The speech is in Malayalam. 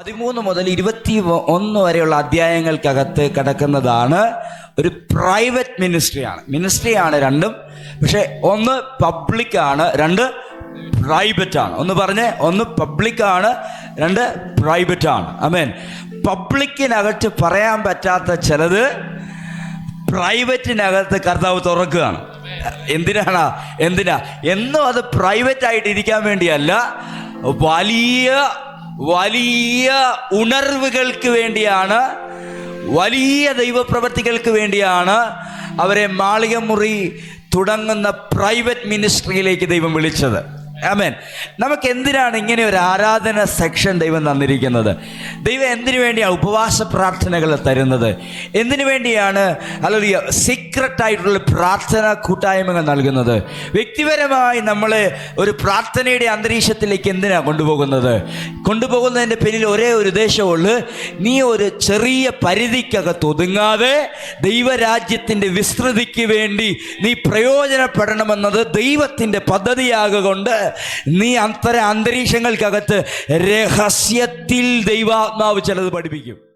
പതിമൂന്ന് മുതൽ ഇരുപത്തി ഒന്ന് വരെയുള്ള അധ്യായങ്ങൾക്കകത്ത് കിടക്കുന്നതാണ് ഒരു പ്രൈവറ്റ് മിനിസ്ട്രിയാണ്. മിനിസ്ട്രിയാണ് രണ്ടും പക്ഷെ ഒന്ന് പബ്ലിക്കാണ് രണ്ട് പ്രൈവറ്റ് ആണ് ഒന്ന് പറഞ്ഞേ ഒന്ന് പബ്ലിക്കാണ് രണ്ട് പ്രൈവറ്റ് ആണ് അമേൻ പബ്ലിക്കിനകത്ത് പറയാൻ പറ്റാത്ത ചിലത് പ്രൈവറ്റിനകത്ത് കർത്താവ് തുറക്കുകയാണ്. എന്തിനാണ്? എന്തിനാ? എന്നും അത് പ്രൈവറ്റ് ആയിട്ട് ഇരിക്കാൻ വേണ്ടിയല്ല വലിയ വലിയ ഉണർവുകൾക്ക് വേണ്ടിയാണ് വലിയ ദൈവപ്രവർത്തികൾക്ക് വേണ്ടിയാണ് അവരെ മാളികമുറി തുടങ്ങുന്ന പ്രൈവറ്റ് മിനിസ്ട്രിയിലേക്ക് ദൈവം വിളിച്ചത്. ആമേൻ നമുക്ക് എന്തിനാണ് ഇങ്ങനെ ഒരു ആരാധന സെക്ഷൻ ദൈവം തന്നിരിക്കുന്നത്? ദൈവം എന്തിനു വേണ്ടിയാണ് ഉപവാസ പ്രാർത്ഥനകൾ തരുന്നത്? എന്തിനു വേണ്ടിയാണ് അല്ലെങ്കിൽ സീക്രട്ട് ആയിട്ടുള്ള പ്രാർത്ഥന കൂട്ടായ്മകൾ നൽകുന്നത്? വ്യക്തിപരമായി നമ്മളെ ഒരു പ്രാർത്ഥനയുടെ അന്തരീക്ഷത്തിലേക്ക് എന്തിനാണ് കൊണ്ടുപോകുന്നത്? കൊണ്ടുപോകുന്നതിന്റെ പിന്നിൽ ഒരേ ഒരു ഉദ്ദേശമുള്ളൂ നീ ഒരു ചെറിയ പരിധിക്കകത്ത് ഒതുങ്ങാതെ ദൈവരാജ്യത്തിന്റെ വിസ്തൃതിക്ക് വേണ്ടി നീ പ്രയോജനപ്പെടണമെന്നത് ദൈവത്തിന്റെ പദ്ധതിയാകൊണ്ട് നീ അത്തരം അന്തരീക്ഷങ്ങൾക്കകത്ത് രഹസ്യത്തിൽ ദൈവാത്മാവ് ചിലത് പഠിപ്പിക്കും.